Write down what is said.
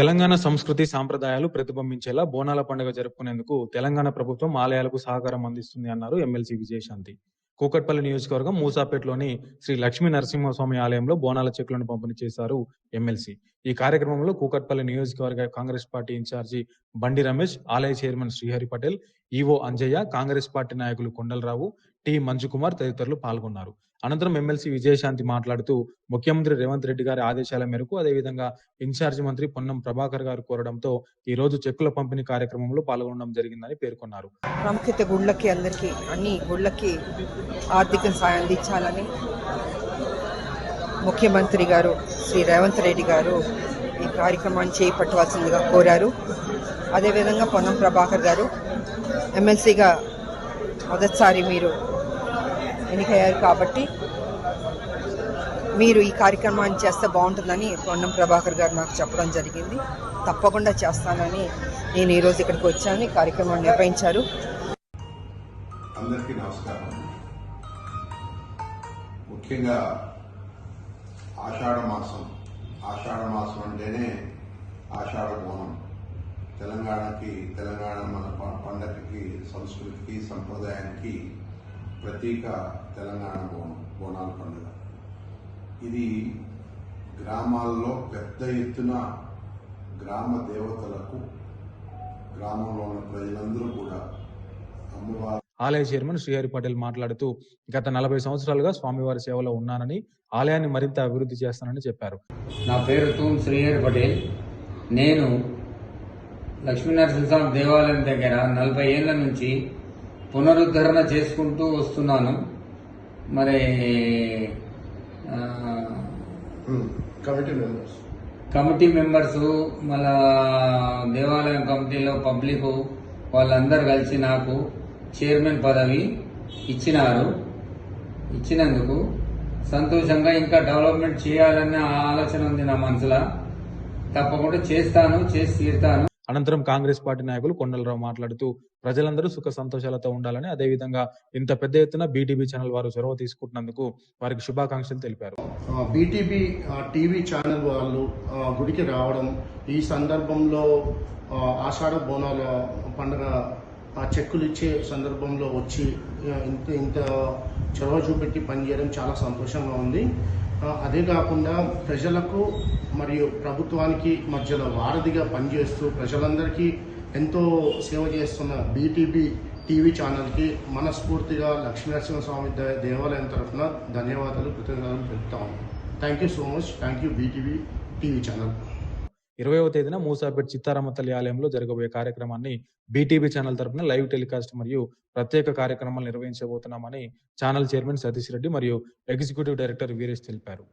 తెలంగాణ సంస్కృతి సాంప్రదాయాలు ప్రతిబింబించేలా బోనాల పండుగ జరుపుకునేందుకు తెలంగాణ ప్రభుత్వం ఆలయాలకు సహకారం అందిస్తుంది అన్నారు ఎమ్మెల్సీ విజయశాంతి. కూకట్పల్లి నియోజకవర్గం మూసాపేటలోని శ్రీ లక్ష్మీ నరసింహస్వామి ఆలయంలో బోనాల చెక్కులను పంపిణీ చేశారు ఎమ్మెల్సీ. ఈ కార్యక్రమంలో కూకట్పల్లి నియోజకవర్గ కాంగ్రెస్ పార్టీ ఇన్ఛార్జి బండి రమేష్ ఆలయ chairman Srihari Patel EO Anjaiah Congress party నాయకులు కొండలరావు టి మంజుకుమార్ తదితరులు పాల్గొన్నారు. అనంతరం ఎమ్మెల్సీ విజయశాంతి మాట్లాడుతూ ముఖ్యమంత్రి రేవంత్ రెడ్డి గారి ఆదేశాల మేరకు అదేవిధంగా ఇన్ఛార్జి మంత్రి పొన్నం ప్రభాకర్ గారు కోరడంతో ఈ రోజు చెక్కుల పంపిణీ కార్యక్రమంలో పాల్గొనడం జరిగిందని పేర్కొన్నారు. ప్రాముఖ్యత గుళ్ళకి అందరికీ అన్ని గుళ్ళకి ఆర్థిక సాయం అందించాలని ముఖ్యమంత్రి గారు శ్రీ రేవంత్ రెడ్డి గారు ఈ కార్యక్రమాన్ని చేపట్టవలసిందిగా కోరారు. అదేవిధంగా పొన్నం ప్రభాకర్ గారు ఎమ్మెల్సీగా మొదటిసారి మీరు ఎన్నికయ్యారు కాబట్టి మీరు ఈ కార్యక్రమాన్ని చేస్తే బాగుంటుందని పొన్నం ప్రభాకర్ గారు నాకు చెప్పడం జరిగింది. తప్పకుండా చేస్తానని నేను ఈరోజు ఇక్కడికి వచ్చాను. ఈ కార్యక్రమాన్ని నిర్వహించారు. అందరికీ నమస్కారం. ముఖ్యంగా ఆషాఢ మాసం ఆషాఢ మాసం అంటేనే ఆషాఢ బోనం. తెలంగాణకి తెలంగాణ మన పండగకి సంస్కృతికి సంప్రదాయానికి ప్రతీక తెలంగాణ బోనం బోనాల పండుగ. ఇది గ్రామాల్లో పెద్ద ఎత్తున గ్రామ దేవతలకు గ్రామంలో ఉన్న ప్రజలందరూ కూడా అమ్మవారి ఆలయ చైర్మన్ శ్రీహరి పటేల్ మాట్లాడుతూ గత నలభై సంవత్సరాలుగా స్వామివారి సేవలో ఉన్నానని ఆలయాన్ని మరింత అభివృద్ధి చేస్తానని చెప్పారు. నా పేరు తూమ్ శ్రీహరి పటేల్. నేను లక్ష్మీనరసింహస్వామి దేవాలయం దగ్గర నలభై ఏళ్ళ నుంచి పునరుద్ధరణ చేసుకుంటూ వస్తున్నాను. మరి కమిటీ మెంబర్స్. కమిటీ మెంబర్స్ మళ్ళా దేవాలయం కమిటీలో పబ్లిక్ వాళ్ళందరూ కలిసి నాకు చైర్మన్ పదవి ఇచ్చినారు. ఇచ్చినందుకు సంతోషంగా ఇంకా డెవలప్మెంట్ చేయాలన్న ఆలోచన ఉంది నా మనసులో. తప్పకుండా చేస్తాను చేసి తీరుతాను. అనంతరం కాంగ్రెస్ పార్టీ నాయకులు కొండలరావు మాట్లాడుతూ ప్రజలందరూ సుఖ సంతోషాలతో ఉండాలని అదేవిధంగా ఇంత పెద్ద ఎత్తున బీటీబీ ఛానల్ వారు చొరవ తీసుకుంటున్నందుకు వారికి శుభాకాంక్షలు తెలిపారు. బీటీబీ టీవీ ఛానల్ వాళ్ళు గుడికి రావడం ఈ సందర్భంలో ఆషాఢ బోనాల పండుగ ఆ చెక్కులు ఇచ్చే సందర్భంలో వచ్చి ఇంత ఇంత చొరవ చూపెట్టి పనిచేయడం చాలా సంతోషంగా ఉంది. అదే కాకుండా ప్రజలకు మరియు ప్రభుత్వానికి మధ్యలో వారధిగా పనిచేస్తూ ప్రజలందరికీ ఎంతో సేవ చేస్తున్న బీటీవీ టీవీ ఛానల్కి మనస్ఫూర్తిగా లక్ష్మీనరసింహస్వామి దేవాలయం తరఫున ధన్యవాదాలు కృతజ్ఞతలు తెలుపుతాము thank you so much thank you BTV TV channel ఇరవైవ తేదీన మూసాపేట్ చిత్తారామ తల్లి ఆలయంలో జరగబోయే కార్యక్రమాన్ని బీటీవీ ఛానల్ తరపున లైవ్ టెలికాస్ట్ మరియు ప్రత్యేక కార్యక్రమాలు నిర్వహించబోతున్నామని ఛానల్ చైర్మన్ సతీష్ రెడ్డి మరియు ఎగ్జిక్యూటివ్ డైరెక్టర్ వీరేష్ తెలిపారు.